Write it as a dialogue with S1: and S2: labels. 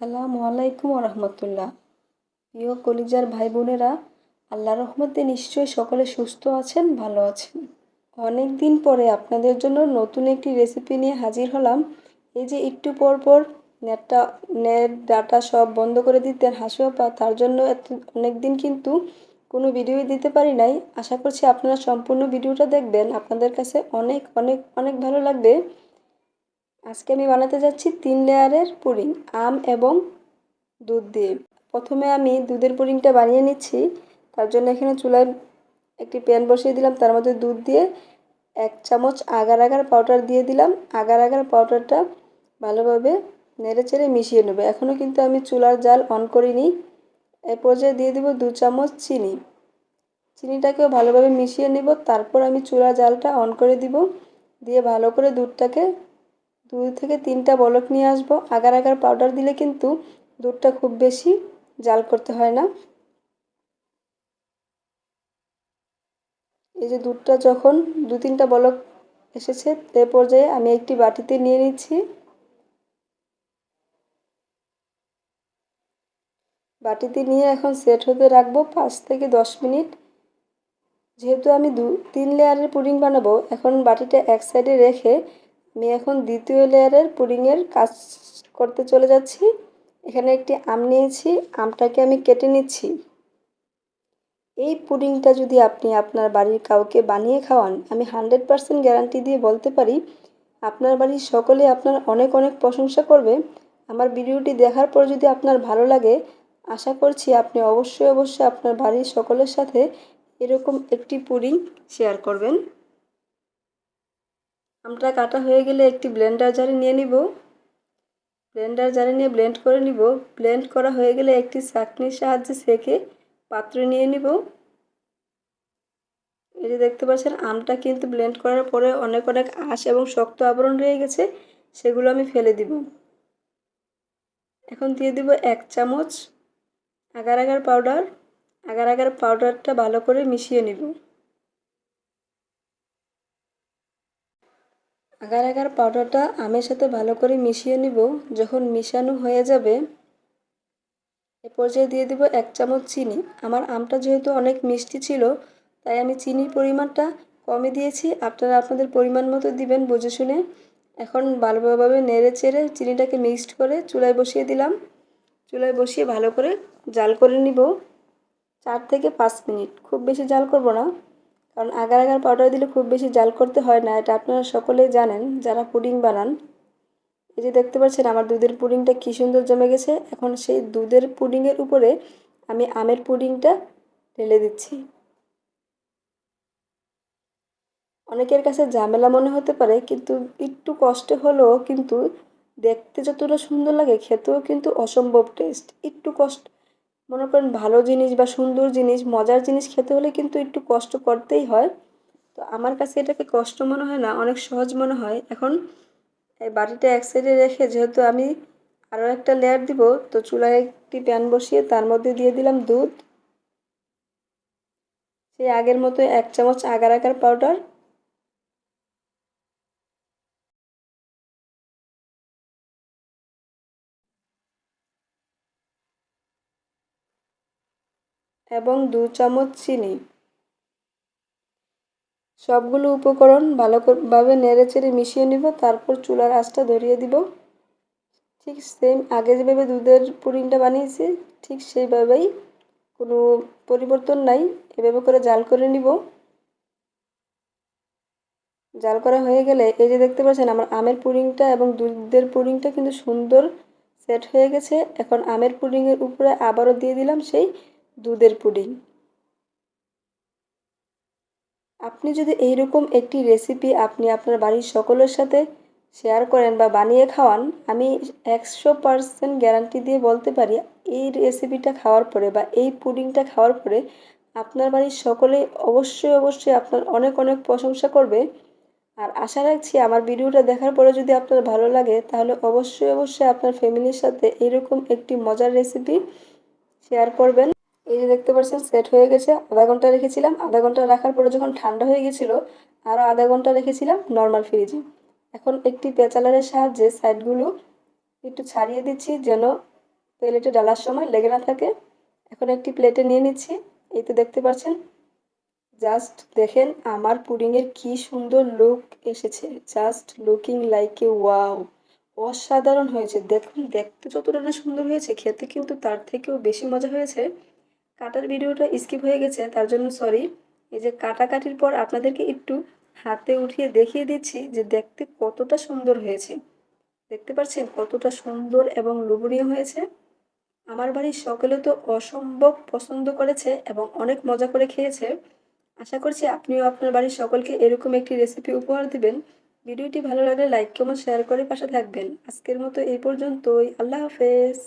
S1: আসসালামু আলাইকুম রহমতুল্লাহ প্রিয় কলিজার ভাই বোনেরা আল্লাহ রহমতে নিশ্চয়ই সকলে সুস্থ আছেন, ভালো আছেন। অনেক দিন পরে আপনাদের জন্য নতুন একটি রেসিপি নিয়ে হাজির হলাম। এই যে একটু পর পর নেটটা, নেট, ডাটা সব বন্ধ করে দিতেন হাসুয়াপা তার জন্য এত অনেক দিন কিন্তু কোনো ভিডিওই দিতে পারি নাই। আশা করছি আপনারা সম্পূর্ণ ভিডিওটা দেখবেন। আপনাদের কাছে অনেক অনেক অনেক ভালো লাগবে। আজকে আমি বানাতে যাচ্ছি তিন লেয়ারের পুডিং আম এবং দুধ দিয়ে। প্রথমে আমি দুধের পুডিংটা বানিয়ে নিচ্ছি। তার জন্য এখানে চুলায় একটি প্যান বসিয়ে দিলাম। তার মধ্যে দুধ দিয়ে এক চামচ আগার আগার পাউডার দিয়ে দিলাম। আগার আগার পাউডারটা ভালোভাবে নেড়ে চেড়ে মিশিয়ে নেবে। এখনও কিন্তু আমি চুলার জাল অন করিনি। এ পর্যায়ে দিয়ে দিব দু চামচ চিনি। চিনিটাকেও ভালোভাবে মিশিয়ে নেব। তারপর আমি চুলার জালটা অন করে দিব। দিয়ে ভালো করে দুধটাকে দুই থেকে তিনটা বলক নিয়ে আসব। আগার আগার পাউডার দিলে কিন্তু দুধটা খুব বেশি জাল করতে হয় না। এই যে দুধটা যখন দু তিনটা বলক এসেছে, এ পর্যায়ে আমি একটি বাটিতে নিয়ে নিচ্ছি। বাটিতে নিয়ে এখন সেট হতে রাখব পাঁচ থেকে দশ মিনিট। যেহেতু আমি দু তিন লেয়ারের পুডিং বানাবো, এখন বাটিটা এক সাইডে রেখে আমি এখন দ্বিতীয় লেয়ারের পুডিংয়ের কাজ করতে চলে যাচ্ছি। এখানে একটি আম নিয়েছি, আমটাকে আমি কেটে নিচ্ছি। এই পুডিংটা যদি আপনি আপনার বাড়ির কাউকে বানিয়ে খাওয়ান, আমি হান্ড্রেড পারসেন্ট গ্যারান্টি দিয়ে বলতে পারি, আপনার বাড়ির সকলে আপনার অনেক অনেক প্রশংসা করবে। আমার ভিডিওটি দেখার পর যদি আপনার ভালো লাগে, আশা করছি আপনি অবশ্যই অবশ্যই আপনার বাড়ির সকলের সাথে এরকম একটি পুডিং শেয়ার করবেন। আমটা কাটা হয়ে গেলে একটি ব্লেন্ডার জারে নিয়ে নিব। ব্লেন্ডার জারে নিয়ে ব্লেন্ড করে নিব। ব্লেন্ড করা হয়ে গেলে একটি চাকনির সাহায্যে সেকে পাত্রে নিয়ে নিব। যে দেখতে পাচ্ছেন, আমটা কিন্তু ব্লেন্ড করার পরে অনেক অনেক আঁশ এবং শক্ত আবরণ রয়ে গেছে, সেগুলো আমি ফেলে দিব। এখন দিয়ে দিব এক চামচ agar agar powder. Agar agar পাউডারটা ভালো করে মিশিয়ে নিব। আগার আগার পাউডারটা আমের সাথে ভালো করে মিশিয়ে নিব। যখন মিশানো হয়ে যাবে, এ পর্যায়ে দিয়ে দিব এক চামচ চিনি। আমার আমটা যেহেতু অনেক মিষ্টি ছিল, তাই আমি চিনির পরিমাণটা কমে দিয়েছি। আপনারা আপনাদের পরিমাণ মতো দিবেন বুঝে শুনে। এখন ভালোভাবে নেড়ে চেড়ে চিনিটাকে মিক্সড করে চুলায় বসিয়ে দিলাম। চুলায় বসিয়ে ভালো করে জাল করে নিব। চার থেকে পাঁচ মিনিট। খুব বেশি জাল করব না। কারণ আগার আগার পাউডার দিলে খুব বেশি জাল করতে হয় না, এটা আপনারা সকলেই জানেন, যারা পুডিং বানান। এই যে দেখতে পাচ্ছেন, আমার দুধের পুডিংটা কী সুন্দর জমে গেছে। এখন সেই দুধের পুডিংয়ের উপরে আমি আমের পুডিংটা ঢেলে দিচ্ছি। অনেকের কাছে ঝামেলা মনে হতে পারে, কিন্তু একটু কষ্ট হলেও কিন্তু দেখতে যতটা সুন্দর লাগে, খেতেও কিন্তু অসম্ভব টেস্ট একটু কষ্ট মনে করেন ভালো জিনিস বা সুন্দর জিনিস, মজার জিনিস খেতে হলে কিন্তু একটু কষ্ট করতেই হয়। তো আমার কাছে এটাকে কষ্ট মনে হয় না, অনেক সহজ মনে হয়। এখন এই বাটিটা এক সাইডে রেখে যেহেতু আমি আরও একটা লেয়ার দিব, তো চুলায় একটি প্যান বসিয়ে তার মধ্যে দিয়ে দিলাম দুধ। সেই আগের মতো এক চামচ আগার আগার পাউডার এবং দু চামচ চিনি। সবগুলো উপকরণ ভালোভাবে নেড়ে চেড়ে মিশিয়ে নিব, তারপর চুলার আঁচটা ধরিয়ে দিব। ঠিক সেম আগে যেভাবে দুধের পুডিংটা বানিয়েছি, ঠিক সেইভাবেই কোনো পরিবর্তন নাই, এভাবে করে জাল করে নিব। জাল করা হয়ে গেলে, এই যে দেখতে পাচ্ছেন, আমার আমের পুডিংটা এবং দুধের পুডিংটা কিন্তু সুন্দর সেট হয়ে গেছে। এখন আমের পুডিংয়ের উপরে আবারও দিয়ে দিলাম সেই দুধের পুডিং। আপনি যদি এইরকম একটি রেসিপি আপনি আপনার বাড়ির সকলের সাথে শেয়ার করেন বা বানিয়ে খাওয়ান, আমি একশো পারসেন্ট গ্যারান্টি দিয়ে বলতে পারি, এই রেসিপিটা খাওয়ার পরে বা এই পুডিংটা খাওয়ার পরে আপনার বাড়ির সকলে অবশ্যই অবশ্যই আপনার অনেক অনেক প্রশংসা করবে। আর আশা রাখছি আমার ভিডিওটা দেখার পরে যদি আপনার ভালো লাগে, তাহলে অবশ্যই অবশ্যই আপনার ফ্যামিলির সাথে এরকম একটি মজার রেসিপি শেয়ার করবেন। এই যে দেখতে পাচ্ছেন সেট হয়ে গেছে। আধা ঘণ্টা রেখেছিলাম। আধা ঘণ্টা রাখার পরে যখন ঠান্ডা হয়ে গেছিল আরও আধা ঘণ্টা রেখেছিলাম নর্মাল ফ্রিজে এখন একটি পেঁচালারের সাহায্যে সাইডগুলো একটু ছাড়িয়ে দিচ্ছি যেন প্লেটে ডালার সময় লেগে না থাকে। এখন একটি প্লেটে নিয়ে নিচ্ছি। এই তো দেখতে পাচ্ছেন জাস্ট দেখেন আমার পুডিংয়ের কি সুন্দর লুক এসেছে। Just looking like a wow অসাধারণ হয়েছে। দেখুন, দেখতে যতটা না সুন্দর হয়েছে, খেতে কিন্তু তার থেকেও বেশি মজা হয়েছে। কাটার ভিডিওটা স্কিপ হয়ে গেছে, তার জন্য সরি এই যে কাটাকাটির পর আপনাদেরকে একটু হাতে উঠিয়ে দেখিয়ে দিচ্ছি যে দেখতে কতটা সুন্দর হয়েছে। দেখতে পাচ্ছেন কতটা সুন্দর এবং লোভনীয় হয়েছে। আমার বাড়ির সকলে তো অসম্ভব পছন্দ করেছে এবং অনেক মজা করে খেয়েছে। আশা করছি আপনিও আপনার বাড়ির সকলকে এরকম একটি রেসিপি উপহার দিবেন। ভিডিওটি ভালো লাগলে লাইক কমেন্ট শেয়ার করে পাশে থাকবেন। আজকের মতো এই পর্যন্তই। আল্লাহ হাফেজ।